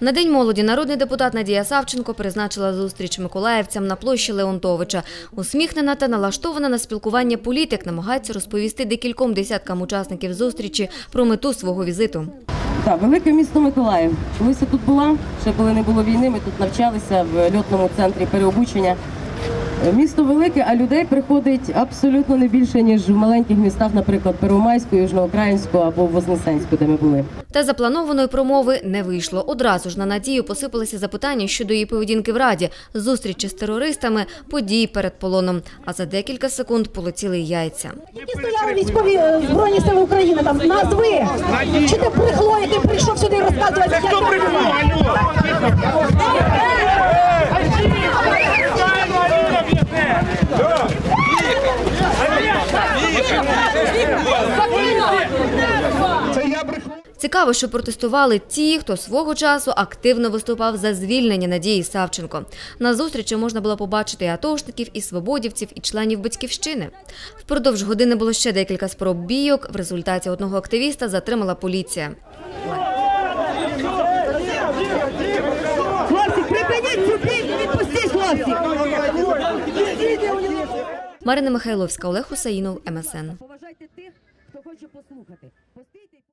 На День молоді народний депутат Надія Савченко призначила зустріч миколаївцям на площі Леонтовича. Усміхнена та налаштована на спілкування політик намагається розповісти декільком десяткам учасників зустрічі про мету свого візиту. Так, велике місто Миколаїв. Колись тут була, ще коли не було війни, ми тут навчалися в льотному центрі переобучення. Місто велике, а людей приходить абсолютно не більше, ніж в маленьких містах, наприклад, Первомайську, Южноукраїнську або Вознесенську, де ми були. Та запланованої промови не вийшло. Одразу ж на Надію посипалися запитання щодо її поведінки в Раді, зустрічі з терористами, події перед полоном. А за декілька секунд полетіли яйця. Які стояли військові е, збройні сили України там назви? Чи ти прихло, який прийшов сюди розказувати? Хто Цікаво, що протестували ті, хто свого часу активно виступав за звільнення Надії Савченко. На зустрічі можна було побачити і атошників, і свободівців, і членів батьківщини. Впродовж години було ще декілька спроб бійок. В результаті одного активіста затримала поліція. Марина Михайловська, Олег Хусаїнов, МСН. Поважайте тих, хто хоче послухати.